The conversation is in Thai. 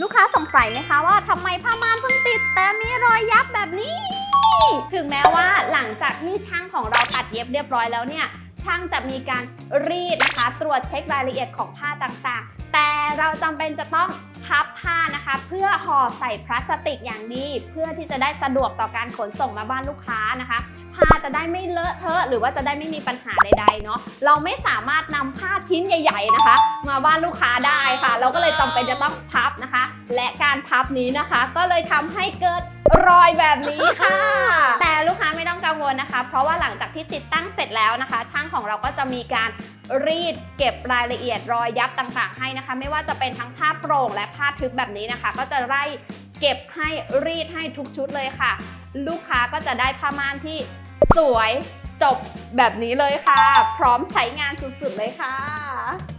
ลูกค้าสงสัยไหมคะว่าทำไมผ้าม่านเพิ่งติด แต่มีรอยยับแบบนี้ ถึงแม้ว่าหลังจากที่ช่างของเราตัดเย็บเรียบร้อยแล้วเนี่ย ช่างจะมีการรีดนะคะ ตรวจเช็ครายละเอียดของผ้าต่างๆ แต่เราจำเป็นจะต้อง พับผ้านะคะ เพื่อห่อใส่พลาสติกอย่างดี เพื่อที่จะได้สะดวกต่อการขนส่งมาบ้านลูกค้านะคะผ้าจะได้ไม่เลอะเทอะหรือว่าจะได้ไม่มีปัญหาใดๆเนาะเราไม่สามารถนำผ้าชิ้นใหญ่ ๆนะคะ มาบ้านลูกค้าได้ค่ะ เราก็เลยจำเป็นจะต้องพับนะคะ และการพับนี้นะคะ ก็เลยทำให้เกิดรอยแบบนี้ค่ะ ราะว่าหลังจากที่ติดตั้งเสร็จแล้วนะคะ ช่างของเราก็จะมีการรีดเก็บรายละเอียดรอยยับต่างๆ ให้นะคะ ไม่ว่าจะเป็นทั้งผ้าโปร่งและผ้าทึบแบบนี้นะคะ ก็จะไล่เก็บให้รีดให้ทุกชุดเลยค่ะ ลูกค้าก็จะได้ผ้าม่านที่สวยจบแบบนี้เลยค่ะ พร้อมใช้งานสุดๆเลยค่ะ